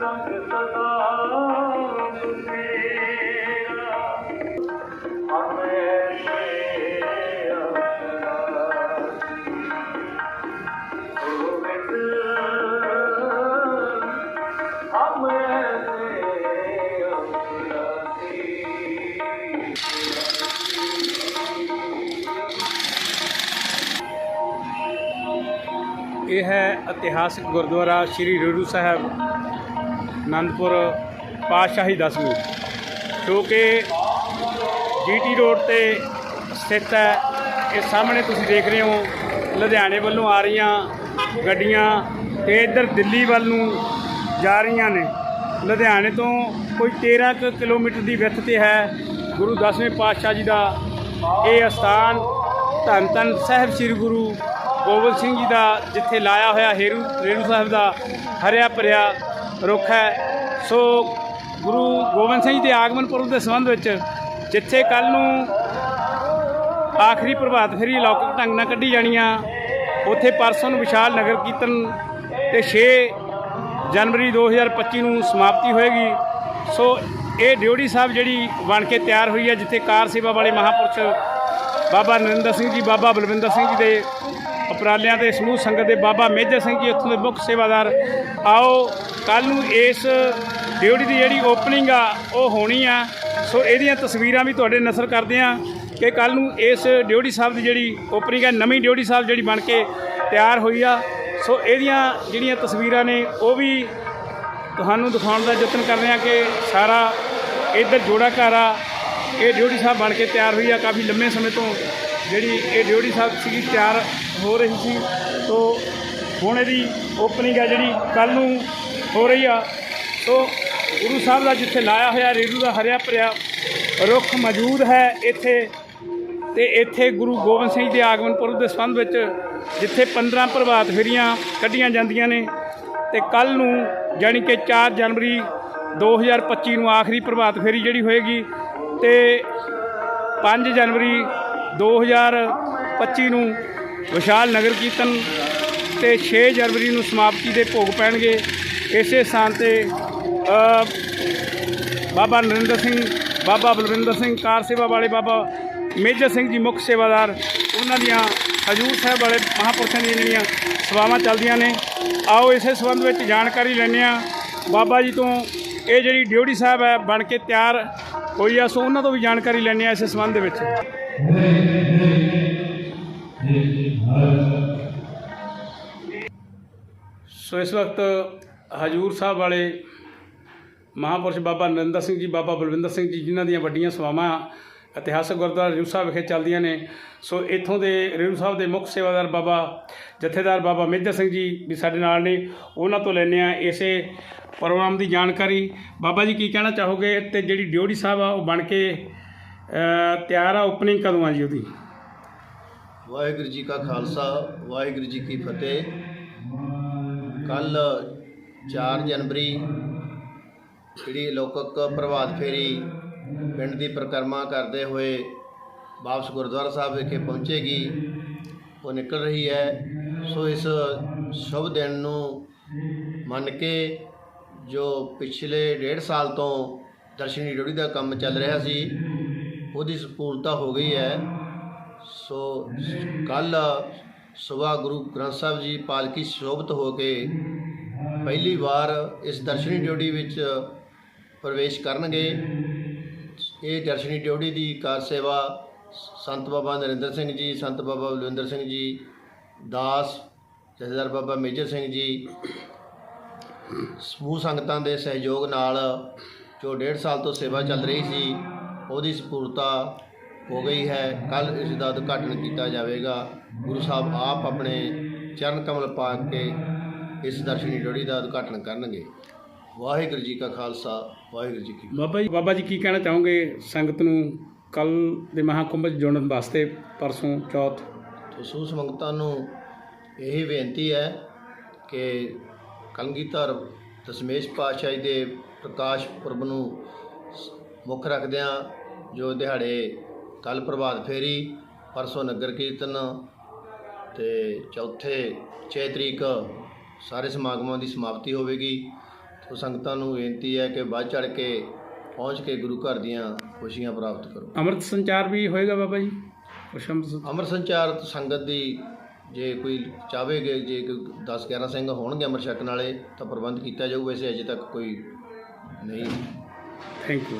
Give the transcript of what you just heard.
ਸੰਗ ਸਦਾ ਮੇਰਾ ਹਮੇ ਮੇਰਾ ਗੋਬਿੰਦ ਹਮੇ ਇਹ ਹੈ ਇਤਿਹਾਸਕ ਗੁਰਦੁਆਰਾ ਸ੍ਰੀ ਰੂਰੂ ਸਾਹਿਬ ਆਨੰਦਪੁਰ ਪਾਤਸ਼ਾਹੀ ਦਸਵੀਂ, ਜੋ ਕਿ ਜੀਟੀ ਰੋਡ ਤੇ ਸਥਿਤ ਹੈ। ਇਹ ਸਾਹਮਣੇ ਤੁਸੀਂ ਦੇਖ ਰਹੇ ਹੋ, ਲੁਧਿਆਣੇ ਵੱਲੋਂ ਆ ਰਹੀਆਂ ਗੱਡੀਆਂ ਤੇ ਇੱਧਰ ਦਿੱਲੀ ਵੱਲ ਨੂੰ ਜਾ ਰਹੀਆਂ ਨੇ। ਲੁਧਿਆਣੇ ਤੋਂ ਕੋਈ 13 ਕੁ ਕਿਲੋਮੀਟਰ ਦੀ ਵਿੱਥ ਤੇ ਹੈ ਗੁਰੂ ਦਸਵੇਂ ਪਾਤਸ਼ਾਹ ਜੀ ਦਾ ਇਹ ਅਸਥਾਨ। ਧੰਨ ਧੰਨ ਸਾਹਿਬ ਸ੍ਰੀ ਗੁਰੂ ਗੋਬਿੰਦ ਸਿੰਘ ਜੀ ਦਾ ਜਿੱਥੇ ਲਾਇਆ ਹੋਇਆ ਹੇਰੂ ਰੇਰੂ ਸਾਹਿਬ ਦਾ ਹਰਿਆ ਭਰਿਆ ਰੁੱਖ ਹੈ। ਸੋ ਗੁਰੂ ਗੋਬਿੰਦ ਸਿੰਘ ਜੀ ਦੇ ਆਗਮਨ ਪੁਰਬ ਦੇ ਸੰਬੰਧ ਵਿੱਚ ਜਿੱਥੇ ਕੱਲ ਨੂੰ ਆਖਰੀ ਪ੍ਰਭਾਤ ਫੇਰੀ ਲੌਕਿਕ ਢੰਗ ਨਾਲ ਕੱਢੀ ਜਾਣੀਆਂ ਉੱਥੇ ਪਰਸੋਂ ਨੂੰ ਵਿਸ਼ਾਲ ਨਗਰ ਕੀਰਤਨ ਤੇ 6 ਜਨਵਰੀ 2025 ਨੂੰ ਸਮਾਪਤੀ ਹੋਏਗੀ। ਸੋ ਇਹ ਡਿਊਟੀ ਸਾਹਿਬ ਜਿਹੜੀ ਬਣ ਕੇ ਤਿਆਰ ਹੋਈ ਹੈ, ਜਿੱਥੇ ਕਾਰ ਸੇਵਾ ਵਾਲੇ ਮਹਾਪੁਰਸ਼ ਬਾਬਾ ਨਰਿੰਦਰ ਸਿੰਘ ਜੀ, ਬਾਬਾ ਬਲਵਿੰਦਰ ਸਿੰਘ ਜੀ ਦੇ ਉਪਰਾਲਿਆਂ ਦੇ ਸਮੂਹ ਸੰਗਤ ਦੇ ਬਾਬਾ ਮੇਜਰ ਸਿੰਘ ਜੀ ਉੱਥੋਂ ਦੇ ਮੁੱਖ ਸੇਵਾਦਾਰ। ਆਓ ਕੱਲ ਨੂੰ ਇਸ ਡਿਊਟੀ ਦੀ ਜਿਹੜੀ ਓਪਨਿੰਗ ਆ, ਉਹ ਹੋਣੀ ਆ। ਸੋ ਇਹਦੀਆਂ ਤਸਵੀਰਾਂ ਵੀ ਤੁਹਾਡੇ ਨਸਰ ਕਰਦੇ ਆ ਕਿ ਕੱਲ ਨੂੰ ਇਸ ਡਿਊਟੀ ਸਾਹਿਬ ਦੀ ਜਿਹੜੀ ਓਪਨਿੰਗ ਹੈ ਨਵੀਂ ਡਿਊਟੀ ਸਾਹਿਬ ਜਿਹੜੀ ਬਣ ਕੇ ਤਿਆਰ ਹੋਈ ਆ। ਸੋ ਇਹਦੀਆਂ ਜਿਹੜੀਆਂ ਤਸਵੀਰਾਂ ਨੇ, ਉਹ ਵੀ ਤੁਹਾਨੂੰ ਦਿਖਾਉਣ ਦਾ ਯਤਨ ਕਰ ਰਹੇ ਆ ਕਿ ਸਾਰਾ ਇੱਧਰ ਜੋੜਾ ਘਰ ਆ। ਇਹ ਡਿਊਟੀ ਸਾਹਿਬ ਬਣ ਕੇ ਤਿਆਰ ਹੋਈ ਆ, ਕਾਫੀ ਲੰਮੇ ਸਮੇਂ ਤੋਂ ਜਿਹੜੀ ਇਹ ਡਿਊਟੀ ਸਾਹਿਬ ਸੀਗੀ ਤਿਆਰ ਹੋ ਰਹੀ ਸੀ। ਤੋਂ ਹੁਣ ਇਹਦੀ ਓਪਨਿੰਗ ਆ ਜਿਹੜੀ ਕੱਲ ਨੂੰ ਹੋ ਰਹੀ ਆ। ਸੋ ਗੁਰੂ ਸਾਹਿਬ ਦਾ ਜਿੱਥੇ ਲਾਇਆ ਹੋਇਆ ਰੇਰੂ ਦਾ ਹਰਿਆ ਭਰਿਆ ਰੁੱਖ ਮੌਜੂਦ ਹੈ ਇੱਥੇ। ਤੇ ਇੱਥੇ ਗੁਰੂ ਗੋਬਿੰਦ ਸਿੰਘ ਦੇ ਆਗਮਨ ਪੁਰਬ ਦੇ ਸੰਬੰਧ ਵਿੱਚ ਜਿੱਥੇ 15 ਪ੍ਰਭਾਤ ਫੇਰੀਆਂ ਕੱਢੀਆਂ ਜਾਂਦੀਆਂ ਨੇ। ਤੇ ਕੱਲ ਨੂੰ ਯਾਨੀ ਕਿ 4 ਜਨਵਰੀ 2025 ਨੂੰ ਆਖਰੀ ਪ੍ਰਭਾਤ ਫੇਰੀ ਜਿਹੜੀ ਹੋਏਗੀ ਤੇ 5 ਜਨਵਰੀ 2025 ਨੂੰ ਵਿਸ਼ਾਲ ਨਗਰ ਕੀਰਤਨ ਤੇ 6 ਜਨਵਰੀ ਨੂੰ ਸਮਾਪਤੀ ਦੇ ਭੋਗ ਪੈਣਗੇ। ਇਸੇ ਸਥਾਨ ਤੇ ਬਾਬਾ ਨਰਿੰਦਰ ਸਿੰਘ, ਬਾਬਾ ਬਲਵਿੰਦਰ ਸਿੰਘ, ਕਾਰ ਸੇਵਾ ਵਾਲੇ ਬਾਬਾ ਮੇਜਰ ਸਿੰਘ ਜੀ ਮੁੱਖ ਸੇਵਾਦਾਰ, ਉਹਨਾਂ ਦੀਆਂ ਹਜੂਰ ਸਾਹਿਬ ਵਾਲੇ ਮਹਾਂਪੁਰਸ਼ਾਂ ਦੀਆਂ ਜਿਹੜੀਆਂ ਸੇਵਾਵਾਂ ਚੱਲਦੀਆਂ ਨੇ। ਆਓ ਇਸੇ ਸੰਬੰਧ ਵਿੱਚ ਜਾਣਕਾਰੀ ਲੈਂਦੇ ਆ ਬਾਬਾ ਜੀ ਤੋਂ ਇਹ ਜਿਹੜੀ ਡਿਊਟੀ ਸਾਹਿਬ ਹੈ, ਬਣ ਕੇ ਤਿਆਰ ਹੋਈ ਆ, ਸੋ ਉਹਨਾਂ ਤੋਂ ਵੀ ਜਾਣਕਾਰੀ ਲੈਂਦੇ ਆ ਇਸ ਸੰਬੰਧ ਦੇ ਵਿੱਚ। ਸੋ ਇਸ ਵਕਤ ਹਜੂਰ ਸਾਹਿਬ ਵਾਲੇ ਮਹਾਂਪੁਰਸ਼ ਬਾਬਾ ਨਰਿੰਦਰ ਸਿੰਘ ਜੀ, ਬਾਬਾ ਬਲਵਿੰਦਰ ਸਿੰਘ ਜੀ, ਜਿਨ੍ਹਾਂ ਦੀਆਂ ਵੱਡੀਆਂ ਸੇਵਾਵਾਂ ਇਤਿਹਾਸਕ ਗੁਰਦੁਆਰਾ ਰੇਰੂ ਸਾਹਿਬ ਵਿਖੇ ਚੱਲਦੀਆਂ ਨੇ। ਸੋ ਇੱਥੋਂ ਦੇ ਰੇਰੂ ਸਾਹਿਬ ਦੇ ਮੁੱਖ ਸੇਵਾਦਾਰ ਬਾਬਾ ਜਥੇਦਾਰ ਬਾਬਾ ਮੇਜਰ ਸਿੰਘ ਜੀ ਵੀ ਸਾਡੇ ਨਾਲ ਨੇ। ਉਹਨਾਂ ਤੋਂ ਲੈਂਦੇ ਆ ਇਸੇ ਪ੍ਰੋਗਰਾਮ ਦੀ ਜਾਣਕਾਰੀ। ਬਾਬਾ ਜੀ, ਕੀ ਕਹਿਣਾ ਚਾਹੋਗੇ? ਤੇ ਜਿਹੜੀ ਡਿਊਟੀ ਸਾਹਿਬ ਆ, ਉਹ ਬਣ ਕੇ ਤਿਆਰ ਆ ਓਪਨਿੰਗ ਕਦੋਂ ਆ ਜੀ ਉਹਦੀ? ਵਾਹਿਗੁਰੂ ਜੀ ਕਾ ਖਾਲਸਾ, ਵਾਹਿਗੁਰੂ ਜੀ ਕੀ ਫਤਿਹ। ਕੱਲ 4 ਜਨਵਰੀ ਜਿਹੜੀ ਲੋਕਕ ਪ੍ਰਭਾਤ ਫੇਰੀ ਪਿੰਡ ਦੀ ਪਰਿਕਰਮਾ ਕਰਦੇ ਹੋਏ ਵਾਪਸ ਗੁਰਦੁਆਰਾ ਸਾਹਿਬ ਵਿਖੇ ਪਹੁੰਚੇਗੀ, ਉਹ ਨਿਕਲ ਰਹੀ ਹੈ। ਸੋ ਇਸ ਸ਼ੁਭ ਦਿਨ ਨੂੰ ਮੰਨ ਕੇ ਜੋ ਪਿਛਲੇ ਡੇਢ ਸਾਲ ਤੋਂ ਦਰਸ਼ਨੀ ਡਿਊਟੀ ਦਾ ਕੰਮ ਚੱਲ ਰਿਹਾ ਸੀ, ਉਹਦੀ ਸਪੂਰਤਾ ਹੋ ਗਈ ਹੈ। ਸੋ ਕੱਲ ਸਵੇਰ ਗੁਰੂ ਗ੍ਰੰਥ ਸਾਹਿਬ ਜੀ ਪਾਲਕੀ ਸ਼ੋਭਤ ਹੋ ਕੇ ਪਹਿਲੀ ਵਾਰ ਇਸ ਦਰਸ਼ਨੀ ਡਿਊਟੀ ਵਿੱਚ ਪ੍ਰਵੇਸ਼ ਕਰਨਗੇ। ਇਹ ਦਰਸ਼ਨੀ ਡਿਊਟੀ ਦੀ ਕਾਰ ਸੇਵਾ ਸੰਤ ਬਾਬਾ ਨਰਿੰਦਰ ਸਿੰਘ ਜੀ, ਸੰਤ ਬਾਬਾ ਬਲਵਿੰਦਰ ਸਿੰਘ ਜੀ, ਦਾਸ ਜਥੇਦਾਰ ਬਾਬਾ ਮੇਜਰ ਸਿੰਘ ਜੀ, ਸਮੂਹ ਸੰਗਤਾਂ ਦੇ ਸਹਿਯੋਗ ਨਾਲ ਜੋ ਡੇਢ ਸਾਲ ਤੋਂ ਸੇਵਾ ਚੱਲ ਰਹੀ ਸੀ, ਉਹਦੀ ਸਪੂਰਤਾ ਹੋ ਗਈ ਹੈ। ਕੱਲ ਇਸ ਦਾ ਉਦਘਾਟਨ ਕੀਤਾ ਜਾਵੇਗਾ। ਗੁਰੂ ਸਾਹਿਬ ਆਪ ਆਪਣੇ ਚਰਨ ਕਮਲ ਪਾ ਕੇ ਇਸ ਦਰਸ਼ਨੀ ਡੋੜੀ ਦਾ ਉਦਘਾਟਨ ਕਰਨਗੇ। ਵਾਹਿਗੁਰੂ ਜੀ ਕਾ ਖਾਲਸਾ ਵਾਹਿਗੁਰੂ ਜੀ ਕੀ। ਬਾਬਾ ਜੀ ਬਾਬਾ ਜੀ ਕੀ ਕਹਿਣਾ ਚਾਹੋਗੇ ਸੰਗਤ ਨੂੰ ਕੱਲ ਦੇ ਮਹਾਕੁੰਭ 'ਚ ਜੁੜਨ ਵਾਸਤੇ ਪਰਸੋਂ ਚੌਥ? ਤੋ ਸੂ ਸੰਗਤਾਂ ਨੂੰ ਇਹੀ ਬੇਨਤੀ ਹੈ ਕਿ ਕਲਗੀਧਰ ਦਸ਼ਮੇਸ਼ ਪਾਤਸ਼ਾਹੀ ਦੇ ਪ੍ਰਕਾਸ਼ ਪੁਰਬ ਨੂੰ ਮੁੱਖ ਰੱਖਦਿਆਂ ਜੋ ਦਿਹਾੜੇ ਕੱਲ ਪ੍ਰਭਾਤ ਫੇਰੀ ਪਰਸੋਂ ਨਗਰ ਕੀਰਤਨ ਤੇ ਚੌਥੇ 6 ਤਰੀਕ ਸਾਰੇ ਸਮਾਗਮਾਂ ਦੀ ਸਮਾਪਤੀ ਹੋਵੇਗੀ। ਸੋ ਸੰਗਤਾਂ ਨੂੰ ਬੇਨਤੀ ਹੈ ਕਿ ਵੱਧ ਚੜ ਕੇ ਪਹੁੰਚ ਕੇ ਗੁਰੂ ਘਰ ਦੀਆਂ ਖੁਸ਼ੀਆਂ ਪ੍ਰਾਪਤ ਕਰੋ। ਅੰਮ੍ਰਿਤ ਸੰਚਾਰ ਵੀ ਹੋਏਗਾ ਬਾਬਾ ਜੀ? ਅੰਮ੍ਰਿਤ ਸੰਚਾਰ? ਸੰਗਤ ਦੀ ਜੇ ਕੋਈ ਚਾਹੇਗੇ ਜੇ ਕੋਈ 10 11 ਸਿੰਘ ਹੋਣਗੇ ਅੰਮ੍ਰਿਤ ਛਕਣ ਵਾਲੇ ਤਾਂ ਪ੍ਰਬੰਧ ਕੀਤਾ ਜਾਊ ਵੈਸੇ ਅਜੇ ਤੱਕ ਕੋਈ ਨਹੀਂ। Thank you